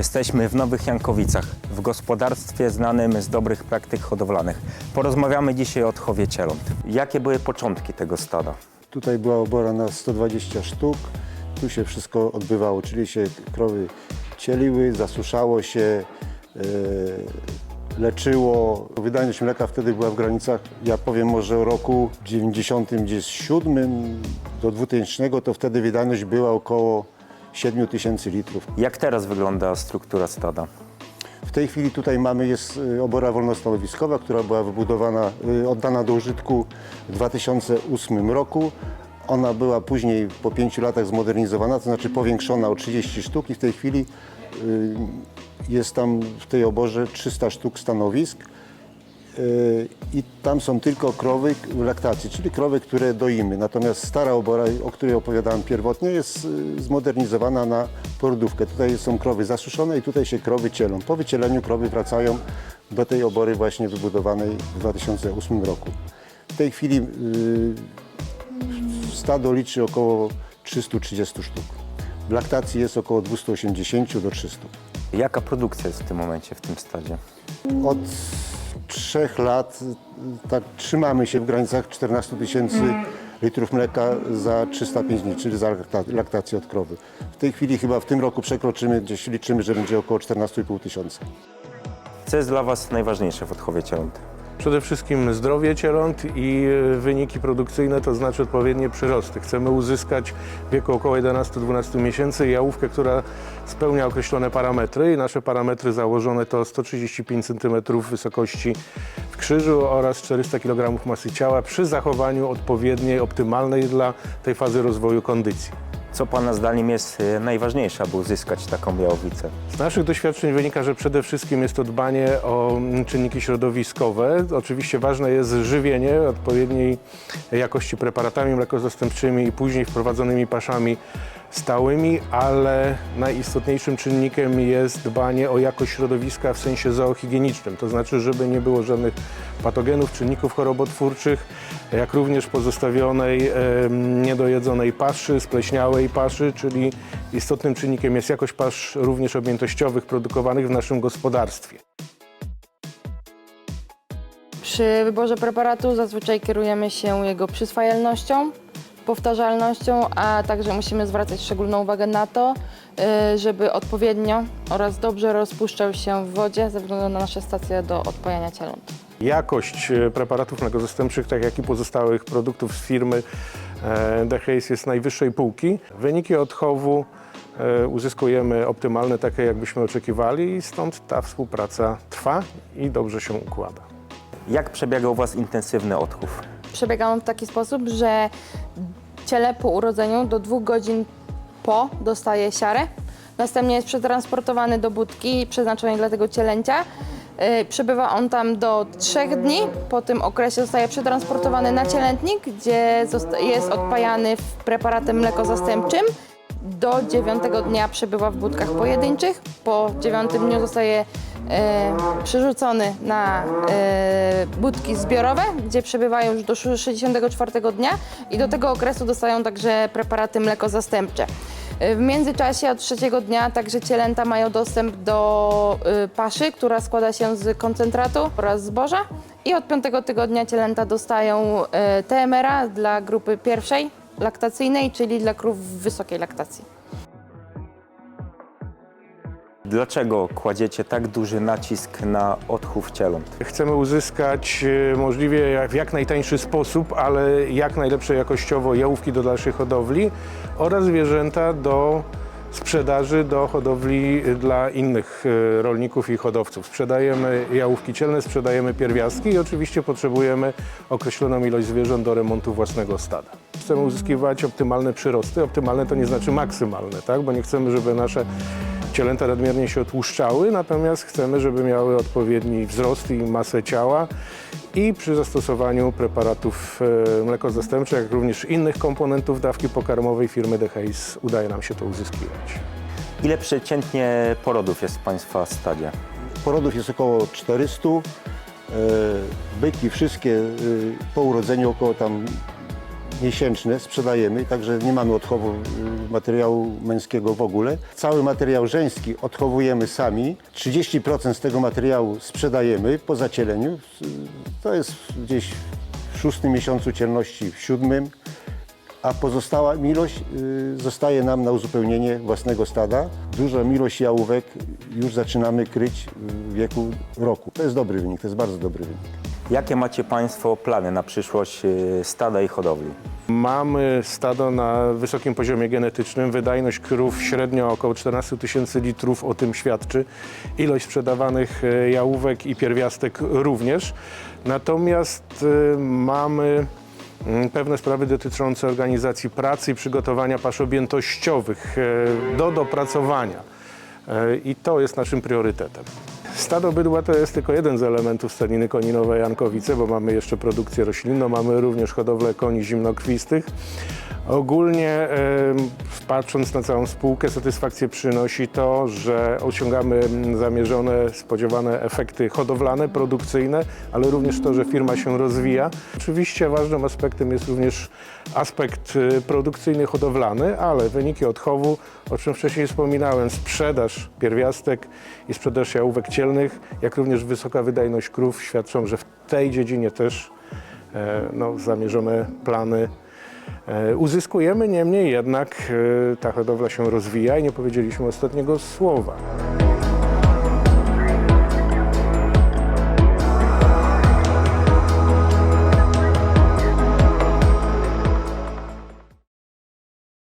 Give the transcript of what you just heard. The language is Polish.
Jesteśmy w Nowych Jankowicach, w gospodarstwie znanym z dobrych praktyk hodowlanych. Porozmawiamy dzisiaj o chowie cieląt. Jakie były początki tego stada? Tutaj była obora na 120 sztuk. Tu się wszystko odbywało, czyli się krowy cieliły, zasuszało się, e, leczyło. Wydajność mleka wtedy była w granicach, ja powiem może o roku 97 do 2000, to wtedy wydajność była około 7 tysięcy litrów. Jak teraz wygląda struktura stada? W tej chwili tutaj mamy jest y, obora wolnostanowiskowa, która była wybudowana, y, oddana do użytku w 2008 roku. Ona była później po pięciu latach zmodernizowana, to znaczy powiększona o 30 sztuk i w tej chwili y, jest tam w tej oborze 300 sztuk stanowisk. Y, I tam są tylko krowy w laktacji, czyli krowy, które doimy. Natomiast stara obora, o której opowiadałem pierwotnie, jest y, zmodernizowana na porodówkę. Tutaj są krowy zasuszone i tutaj się krowy cielą. Po wycieleniu krowy wracają do tej obory właśnie wybudowanej w 2008 roku. W tej chwili y, stado liczy około 330 sztuk. W laktacji jest około 280 do 300. Jaka produkcja jest w tym momencie w tym stadzie? Od trzech lat y, tak trzymamy się w granicach 14 tysięcy litrów mleka za 305 dni, czyli za lakta- laktację od krowy. W tej chwili chyba w tym roku przekroczymy, gdzieś liczymy, że będzie około 14,5 tysiąca. Co jest dla Was najważniejsze w odchowie cieląt? Przede wszystkim zdrowie cieląt i e, wyniki produkcyjne, to znaczy odpowiednie przyrosty. Chcemy uzyskać w wieku około 11-12 miesięcy jałówkę, która spełnia określone parametry i nasze parametry założone to 135 cm wysokości w krzyżu oraz 400 kg masy ciała przy zachowaniu odpowiedniej, optymalnej dla tej fazy rozwoju kondycji. Co Pana zdaniem jest e, najważniejsze, aby uzyskać taką jałowicę? Z naszych doświadczeń wynika, że przede wszystkim jest to dbanie o czynniki środowiskowe. Oczywiście ważne jest żywienie odpowiedniej jakości preparatami mlekozastępczymi i później wprowadzonymi paszami stałymi, ale najistotniejszym czynnikiem jest dbanie o jakość środowiska w sensie zoohigienicznym, to znaczy, żeby nie było żadnych patogenów, czynników chorobotwórczych, jak również pozostawionej em, niedojedzonej paszy, spleśniałej paszy, czyli istotnym czynnikiem jest jakość pasz również objętościowych produkowanych w naszym gospodarstwie. Przy wyborze preparatu zazwyczaj kierujemy się jego przyswajalnością, powtarzalnością, a także musimy zwracać szczególną uwagę na to, y, żeby odpowiednio oraz dobrze rozpuszczał się w wodzie ze względu na nasze stacje do odpajania cieląt. Jakość e, preparatów mlekozastępczych, tak jak i pozostałych produktów z firmy The Haze jest najwyższej półki. Wyniki odchowu e, uzyskujemy optymalne, takie jakbyśmy oczekiwali i stąd ta współpraca trwa i dobrze się układa. Jak przebiega u Was intensywny odchów? Przebiega on w taki sposób, że ciele po urodzeniu do dwóch godzin po dostaje siarę. Następnie jest przetransportowany do budki przeznaczonej dla tego cielęcia. Yy, Przebywa on tam do trzech dni. Po tym okresie zostaje przetransportowany na cielętnik, gdzie jest odpajany preparatem mlekozastępczym. Do dziewiątego dnia przebywa w budkach pojedynczych. Po dziewiątym dniu zostaje e, przerzucony na e, budki zbiorowe, gdzie przebywają już do 64 dnia i do tego okresu dostają także preparaty mlekozastępcze. E, W międzyczasie od trzeciego dnia także cielęta mają dostęp do e, paszy, która składa się z koncentratu oraz zboża i od piątego tygodnia cielęta dostają e, TMR-a dla grupy pierwszej laktacyjnej, czyli dla krów wysokiej laktacji. Dlaczego kładziecie tak duży nacisk na odchów cieląt? Chcemy uzyskać e, możliwie jak- w jak najtańszy sposób, ale jak najlepsze jakościowo jałówki do dalszej hodowli oraz zwierzęta do sprzedaży do hodowli e, dla innych e, rolników i hodowców. Sprzedajemy jałówki cielne, sprzedajemy pierwiastki i oczywiście potrzebujemy określoną ilość zwierząt do remontu własnego stada. Chcemy uzyskiwać optymalne przyrosty. Optymalne to nie znaczy maksymalne, tak? bo nie chcemy, żeby nasze cielęta nadmiernie się otłuszczały, natomiast chcemy, żeby miały odpowiedni wzrost i masę ciała i przy zastosowaniu preparatów e, mlekozastępczych, jak również innych komponentów dawki pokarmowej firmy Haze udaje nam się to uzyskiwać. Ile przeciętnie porodów jest w Państwa stadzie? Porodów jest około 400. e, Byki wszystkie e, po urodzeniu około tam miesięczne sprzedajemy, także nie mamy odchowu y, materiału męskiego w ogóle. Cały materiał żeński odchowujemy sami. 30% z tego materiału sprzedajemy po zacieleniu. Y, To jest gdzieś w szóstym miesiącu cielności, w siódmym. A pozostała ilość y, zostaje nam na uzupełnienie własnego stada. Dużą ilość jałówek już zaczynamy kryć w wieku roku. To jest dobry wynik, to jest bardzo dobry wynik. Jakie macie Państwo plany na przyszłość y, stada i hodowli? Mamy stado na wysokim poziomie genetycznym. Wydajność krów średnio około 14 tysięcy litrów o tym świadczy. Ilość sprzedawanych e, jałówek i pierwiastek również. Natomiast e, mamy mm, pewne sprawy dotyczące organizacji pracy i przygotowania pasz objętościowych e, do dopracowania. E, I to jest naszym priorytetem. Stado bydła to jest tylko jeden z elementów stadniny koninowej Jankowice, bo mamy jeszcze produkcję roślinną, mamy również hodowlę koni zimnokrwistych. Ogólnie patrząc na całą spółkę, satysfakcję przynosi to, że osiągamy zamierzone, spodziewane efekty hodowlane, produkcyjne, ale również to, że firma się rozwija. Oczywiście ważnym aspektem jest również aspekt y, produkcyjny, hodowlany, ale wyniki odchowu, o czym wcześniej wspominałem, sprzedaż pierwiastek i sprzedaż jałówek cielnych, jak również wysoka wydajność krów świadczą, że w tej dziedzinie też e, no, zamierzone plany uzyskujemy. Niemniej jednak e, ta hodowla się rozwija i nie powiedzieliśmy ostatniego słowa.